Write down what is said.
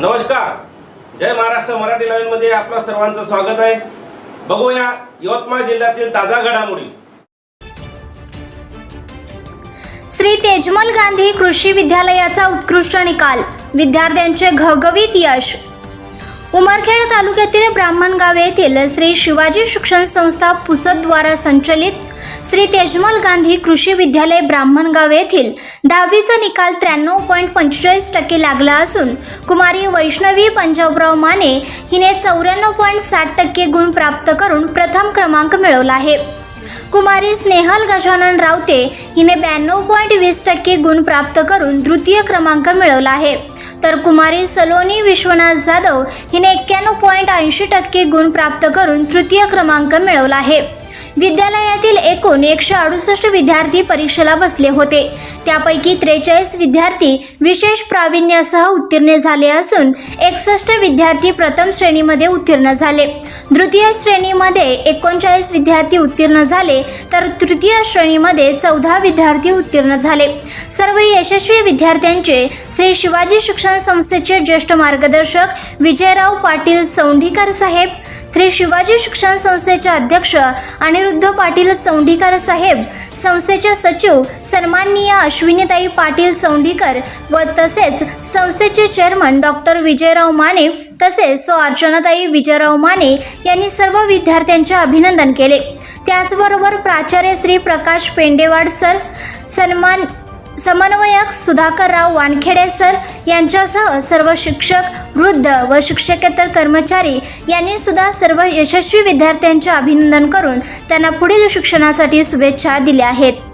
नमस्कार. जय महाराष्ट्र मराठी लाईव्हमध्ये आपलं सर्वांचं स्वागत आहे. बघूया यवतमाळ जिल्ह्यातील ताजा घडामोडी. श्री तेजमल गांधी कृषी विद्यालयाचा उत्कृष्ट निकाल. विद्यार्थ्यांचे घवघवीत यश. उमरखेड तालुक्यातील ब्राह्मणगाव येथील श्री शिवाजी शिक्षण संस्था पुसदद्वारा संचलित श्री तेजमल गांधी कृषी विद्यालय ब्राह्मणगाव येथील दहावीचा निकाल त्र्याण्णव पॉईंट पंचेचाळीस टक्के लागला असून कुमारी वैष्णवी पंजाबराव माने हिने चौऱ्याण्णव पॉईंट साठ टक्के गुण प्राप्त करून प्रथम क्रमांक मिळवला आहे. कुमारी स्नेहल गजानन रावते हिने ब्याण्णव पॉईंट वीस टक्के गुण प्राप्त करून तृतीय क्रमांक मिळवला आहे. तर कुमारी सलोनी विश्वनाथ जाधव हिने एक्क्याण्णव पॉईंट ऐंशी टक्के गुण प्राप्त करून तृतीय क्रमांक मिळवला आहे. विद्यालयातील एकूण एकशे अडुसष्ट विद्यार्थी परीक्षेला बसले होते. त्यापैकी त्रेचाळीस विद्यार्थी विशेष प्रावीण्यासह उत्तीर्ण झाले असून एकसष्ट विद्यार्थी प्रथम श्रेणीमध्ये उत्तीर्ण झाले. द्वितीय श्रेणीमध्ये एकोणचाळीस विद्यार्थी उत्तीर्ण झाले तर तृतीय श्रेणीमध्ये चौदा विद्यार्थी उत्तीर्ण झाले. सर्व यशस्वी विद्यार्थ्यांचे श्री शिवाजी शिक्षण संस्थेचे ज्येष्ठ मार्गदर्शक विजयराव पाटील सौंढीकर साहेब श्री शिवाजी शिक्षण संस्थेचे अध्यक्ष आणि अनिरुद्ध पाटील चौंडीकर साहेब संस्थेचे सचिव सन्माननीय अश्विनीताई पाटील चौंडीकर व तसेच संस्थेचे चेअरमन डॉक्टर विजयराव माने तसेच सो अर्चनाताई विजयराव माने यांनी सर्व विद्यार्थ्यांचे अभिनंदन केले. त्याचबरोबर प्राचार्य श्री प्रकाश पेंडेवाड सर सन्मान समन्वयक सुधाकरराव वानखेडे सर यांच्यासह सर्व शिक्षक वृद्ध व शिक्षकेतर कर्मचारी यांनी सुद्धा सर्व यशस्वी विद्यार्थ्यांचे अभिनंदन करून त्यांना पुढील शिक्षणासाठी शुभेच्छा दिल्या आहेत.